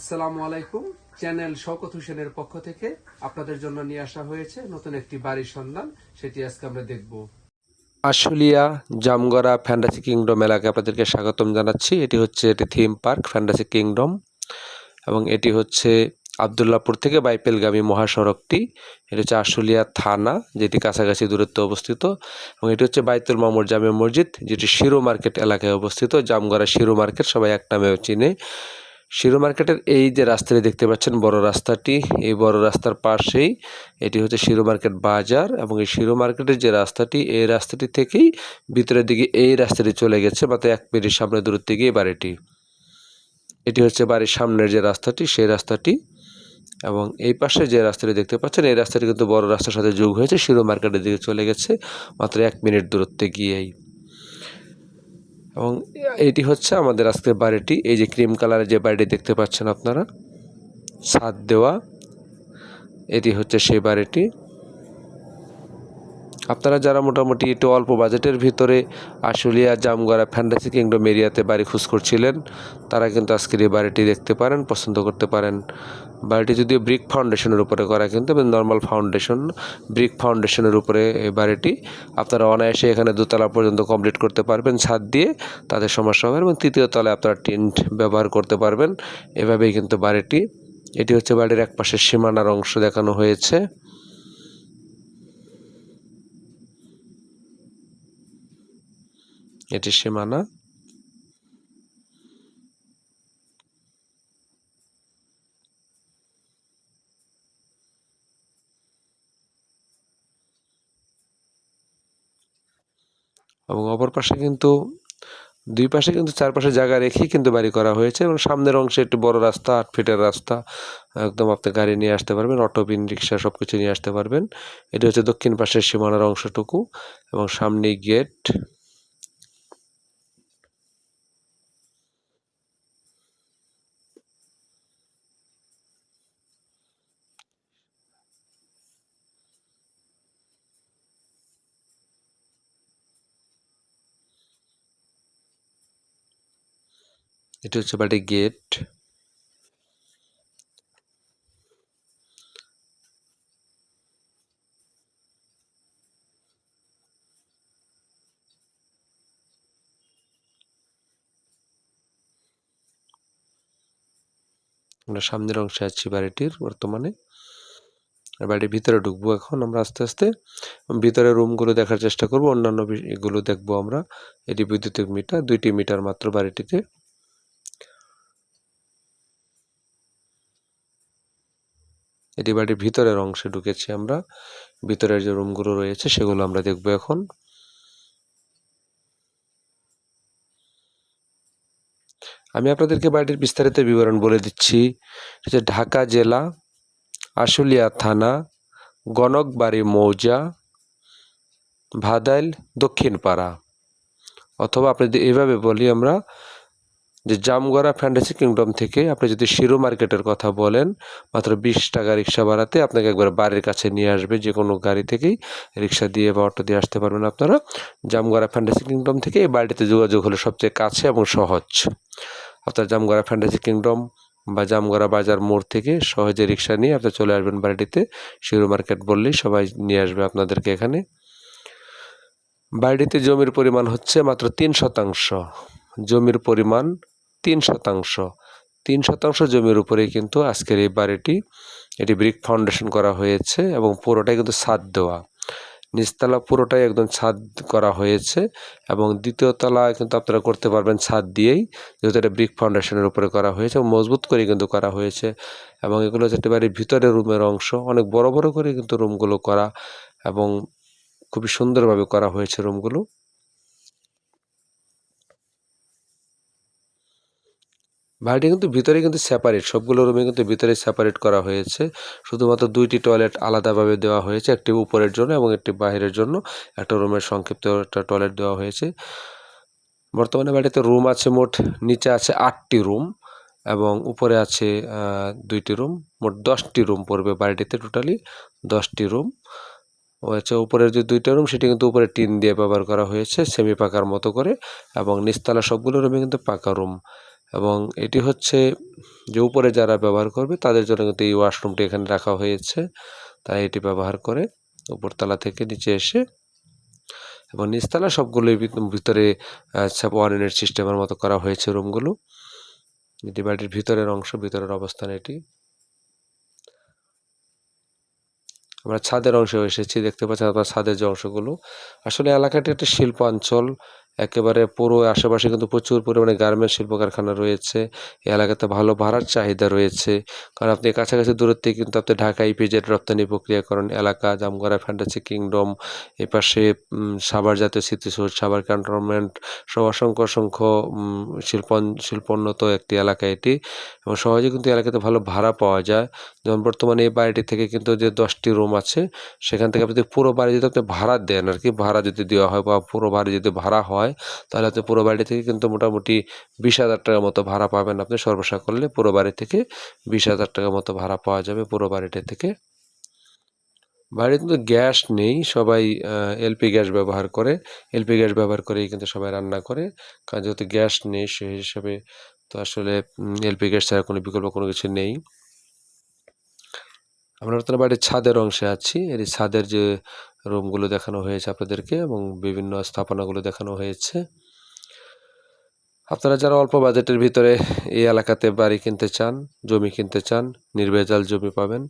আসসালামু আলাইকুম। চ্যানেল শওকত হোসেনের পক্ষ থেকে আপনাদের জন্য নিয়ে আসা হয়েছে নতুন একটি বাড়ির সন্ধান। সেটি আজকে আমরা দেখব। আশুলিয়া জামগড়া ফ্যান্টাসি কিংডম এলাকায় আপনাদেরকে স্বাগতম জানাচ্ছি। এটি হচ্ছে এটি থিম পার্ক ফ্যান্টাসি কিংডম এবং এটি হচ্ছে আবদুল্লাপুর থেকে বাইপেলগামী মহাসড়কটি। এটি হচ্ছে আশুলিয়া থানা, যেটি কাছাকাছি দূরত্বে অবস্থিত এবং এটি হচ্ছে বাইতুল মামুর জামে মসজিদ, যেটি শিরো মার্কেট এলাকায় অবস্থিত। জামগড়া শিরো মার্কেট সবাই এক নামেও চিনে। শিরো মার্কেটের এই যে রাস্তাটি দেখতে পাচ্ছেন, বড় রাস্তাটি। এই বড় রাস্তার পাশেই এটি হচ্ছে শিরো মার্কেট বাজার এবং এই শিরো মার্কেটের যে রাস্তাটি, এই রাস্তাটি থেকেই ভিতরের দিকে এই রাস্তাটি চলে গেছে, মাত্র এক মিনিট সামনে দূরত্বে গিয়ে বাড়িটি। এটি হচ্ছে বাড়ির সামনের যে রাস্তাটি, সেই রাস্তাটি এবং এই পাশে যে রাস্তাটি দেখতে পাচ্ছেন, এই রাস্তাটি কিন্তু বড় রাস্তার সাথে যোগ হয়েছে শিরো মার্কেটের দিকে চলে গেছে, মাত্র এক মিনিট দূরত্বে গিয়েই। এবং এটি হচ্ছে আমাদের আজকের বাড়িটি। এই যে ক্রিম কালারের যে বাড়িটি দেখতে পাচ্ছেন আপনারা ছাদ দেওয়া। এটি হচ্ছে সেই বাড়িটি। আপনারা যারা মোটামুটি একটু অল্প বাজেটের ভিতরে আশুলিয়া, জামগড়া, ফ্যান্টাসি কিংডম এরিয়াতে বাড়ি খোঁজ করছিলেন, তারা কিন্তু আজকের এই বাড়িটি দেখতে পারেন, পছন্দ করতে পারেন। বাড়িটি যদিও ব্রিক ফাউন্ডেশনের উপরে করা কিন্তু নর্মাল ফাউন্ডেশন ব্রিক ফাউন্ডেশনের উপরে এই বাড়িটি। আপনারা অনায়াসে এখানে দোতলা পর্যন্ত কমপ্লিট করতে পারবেন ছাদ দিয়ে তাদের সমস্যা হবে এবং তৃতীয় তলায় আপনারা টিন্ট ব্যবহার করতে পারবেন। এভাবেই কিন্তু বাড়িটি, এটি হচ্ছে বাড়ির এক পাশের সীমানার অংশ দেখানো হয়েছে। এটি সীমানা। এবং অপর পাশে কিন্তু, দুই পাশে কিন্তু চারপাশে জায়গা রেখেই কিন্তু বাড়ি করা হয়েছে এবং সামনের অংশে একটু বড় রাস্তা, আট ফিটের রাস্তা। একদম আপনি গাড়ি নিয়ে আসতে পারবেন, অটো বিন রিক্সা সব কিছু নিয়ে আসতে পারবেন। এটি হচ্ছে দক্ষিণ পাশের সীমানার অংশটুকু এবং সামনেই গেট। এটি হচ্ছে বাড়ির গেট। আমরা সামনের অংশে আছি বাড়িটির বর্তমানে। বাড়ির ভিতরে ঢুকবো এখন আমরা আস্তে আস্তে। ভিতরে রুমগুলো দেখার চেষ্টা করব, অন্যান্য এগুলো দেখব আমরা। এটি বৈদ্যুতিক মিটার, দুইটি মিটার মাত্র বাড়িটিতে। এটি বাড়ির ভিতরের অংশে ঢুকেছি আমরা। ভিতরের যে রুমগুলো রয়েছে সেগুলো আমরা দেখব এখন। আমি আপনাদেরকে বাড়িটির বিস্তারিত বিবরণ বলে দিচ্ছি। যে ঢাকা জেলা, আশুলিয়া থানা, গণকবাড়ি মৌজা, ভাদাইল দক্ষিণ পাড়া অথবা আপনি এইভাবে বলি আমরা যে জামগড়া ফ্যান্টাসি কিংডম থেকে আপনি যদি শিরো মার্কেটের কথা বলেন, মাত্র বিশ টাকা রিক্সা ভাড়াতে আপনাকে একবার বাড়ির কাছে নিয়ে আসবে যে কোনো গাড়ি থেকেই। রিক্সা দিয়ে বা অটো দিয়ে আসতে পারবেন আপনারা। জামগড়া ফ্যান্টাসি কিংডম থেকে এই বাড়িতে যোগাযোগ হলো সবচেয়ে কাছে এবং সহজ। আপনার জামগড়া ফ্যান্টাসি কিংডম বা জামগড়া বাজার মোড় থেকে সহজে রিক্সা নিয়ে আপনি চলে আসবেন বাড়িটিতে। শিরো মার্কেট বললেই সবাই নিয়ে আসবে আপনাদেরকে এখানে। বাড়িটিতে জমির পরিমাণ হচ্ছে মাত্র তিন শতাংশ। জমির পরিমাণ তিন শতাংশ। তিন শতাংশ জমির উপরেই কিন্তু আজকের এই বাড়িটি, এটি ব্রিক ফাউন্ডেশন করা হয়েছে এবং পুরোটাই কিন্তু ছাদ দেওয়া। নিচতলা পুরোটাই একদম ছাদ করা হয়েছে এবং দ্বিতীয় তলায় কিন্তু আপনারা করতে পারবেন ছাদ দিয়েই, যেহেতু এটা ব্রিক ফাউন্ডেশনের উপরে করা হয়েছে মজবুত করে কিন্তু করা হয়েছে এবং এগুলো হচ্ছে বাড়ির ভিতরে রুমের অংশ। অনেক বড় বড় করে কিন্তু রুমগুলো করা এবং খুবই সুন্দরভাবে করা হয়েছে রুমগুলো। বাড়িটি কিন্তু ভিতরে কিন্তু সেপারেট সবগুলো রুমে কিন্তু ভিতরে সেপারেট করা হয়েছে। শুধুমাত্র দুইটি টয়লেট আলাদাভাবে দেওয়া হয়েছে, একটি উপরের জন্য এবং একটি বাহিরের জন্য। একটা রুমের সংক্ষিপ্ত একটা টয়লেট দেওয়া হয়েছে। বর্তমানে বাড়িতে রুম আছে মোট, নিচে আছে আটটি রুম এবং উপরে আছে দুইটি রুম মোট দশটি রুম পড়বে বাড়িটিতে টোটালি দশটি রুম ও আচ্ছা উপরের যে দুইটা রুম সেটি কিন্তু উপরে টিন দিয়ে ব্যবহার করা হয়েছে সেমি পাকার মতো করে এবং নিচতলা সবগুলো রুমে কিন্তু পাকা রুম এবং এটি হচ্ছে যে উপরে যারা ব্যবহার করবে, তাদের জন্য কিন্তু এই ওয়াশরুমটি এখানে রাখা হয়েছে। তাই এটি ব্যবহার করে উপরতলা থেকে নিচে এসে এবং নিচতলা সবগুলোই ভিতরে আচ্ছা ওয়ারেনের সিস্টেমের মতো করা হয়েছে রুমগুলো। এটি বাড়ির ভিতরের অংশ, ভিতরের অবস্থান এটি। আমরা ছাদের অংশে এসেছি, দেখতে পাচ্ছেন আপনার ছাদের যে অংশগুলো। আসলে এলাকাটি একটা শিল্পাঞ্চল একেবারে পুরো আশেপাশে কিন্তু প্রচুর পরিমাণে গার্মেন্টস শিল্প কারখানা রয়েছে। এই এলাকাতে ভালো ভাড়ার চাহিদা রয়েছে। কারণ আপনি কাছাকাছি দূরত্বে কিন্তু আপনি ঢাকা ইপিজেড রপ্তানি প্রক্রিয়াকরণ এলাকা জামগড়া ফ্যান্টাসি কিংডম এ পাশে সাভার জাতীয় স্মৃতিসৌধ সাভার ক্যান্টনমেন্ট সব অসংখ্য অসংখ্য উম, শিল্পন শিল্পোন্নত একটি এলাকা এটি। এবং সহজে কিন্তু এলাকাতে ভালো ভাড়া পাওয়া যায়। যেমন বর্তমানে এই বাড়িটি থেকে কিন্তু যে দশটি রুম আছে সেখান থেকে আপনি পুরো বাড়ি যদি আপনি ভাড়া দেন আর কি ভাড়া যদি দেওয়া হয় বা পুরো বাড়ি যদি ভাড়া হয় তাহলে আপনি পুরো বাড়ি থেকে কিন্তু মোটামুটি বিশ হাজার টাকার মতো ভাড়া পাবেন আপনি সর্বসা করলে। পুরো বাড়ি থেকে বিশ হাজার টাকার মতো ভাড়া পাওয়া যাবে পুরো বাড়িটা থেকে। বাড়িতে কিন্তু গ্যাস নেই, সবাই এলপি গ্যাস ব্যবহার করে। এলপি গ্যাস ব্যবহার করেই কিন্তু সবাই রান্না করে। কারণ যেহেতু গ্যাস নেই, সেই হিসাবে তো আসলে এলপি গ্যাস ছাড়া কোনো বিকল্প কোনো কিছু নেই। আমরা নতুন বাড়ির ছাদের অংশে আছি। এর ছাদের যে রুমগুলো দেখানো হয়েছে আপনাদেরকে এবং বিভিন্ন স্থাপনাগুলো দেখানো হয়েছে। আপনারা যারা অল্প বাজেটের ভিতরে এই এলাকাতে বাড়ি কিনতে চান, জমি কিনতে চান, নির্ভেজাল জমি পাবেন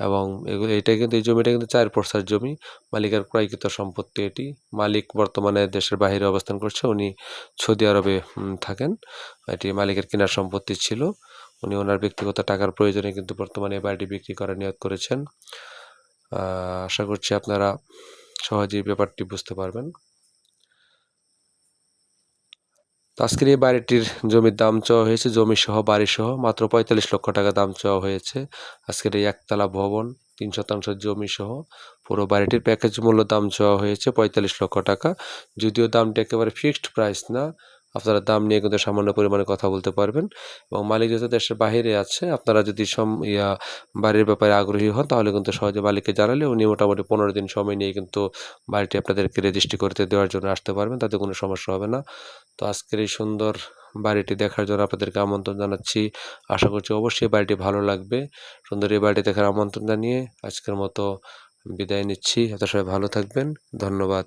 এবং এগুলো এটা কিন্তু, এই জমিটা কিন্তু চার প্রসার জমি। মালিকের ক্রয়কৃত সম্পত্তি এটি। মালিক বর্তমানে দেশের বাইরে অবস্থান করছে, উনি সৌদি আরবে থাকেন। এটি মালিকের কেনার সম্পত্তি ছিল। উনি ওনার ব্যক্তিগত টাকার প্রয়োজনে কিন্তু বর্তমানে বাড়িটি বিক্রি করার নিয়োগ করেছেন। আশা করছি আপনারা সহজেই ব্যাপারটি বুঝতে পারবেন। আজকের এই বাড়িটির জমির দাম চাওয়া হয়েছে জমি সহ বাড়ি সহ মাত্র পঁয়তাল্লিশ লক্ষ টাকা দাম চাওয়া হয়েছে। আজকের এই একতলা ভবন, তিন শতাংশ জমি সহ পুরো বাড়িটির প্যাকেজ মূল্য দাম চাওয়া হয়েছে পঁয়তাল্লিশ লক্ষ টাকা। যদিও দামটি একেবারে ফিক্সড প্রাইস না আপনারা দাম নিয়ে কিন্তু সামান্য পরিমাণে কথা বলতে পারবেন এবং মালিক যেহেতু দেশের বাইরে আছে, আপনারা যদি সম, ইয়া, বাড়ির ব্যাপারে আগ্রহী হন, তাহলে কিন্তু সহজে মালিককে জানালে উনি মোটামুটি পনেরো দিন সময় নিয়ে কিন্তু বাড়িটি আপনাদেরকে রেজিস্ট্রি করতে দেওয়ার জন্য আসতে পারবেন, তাতে কোনো সমস্যা হবে না। তো আজকের এই সুন্দর বাড়িটি দেখার জন্য আপনাদেরকে আমন্ত্রণ জানাচ্ছি। আশা করছি অবশ্যই বাড়িটি ভালো লাগবে। সুন্দর এই বাড়িটি দেখার আমন্ত্রণ জানিয়ে আজকের মতো বিদায় নিচ্ছি। এত সবাই ভালো থাকবেন। ধন্যবাদ।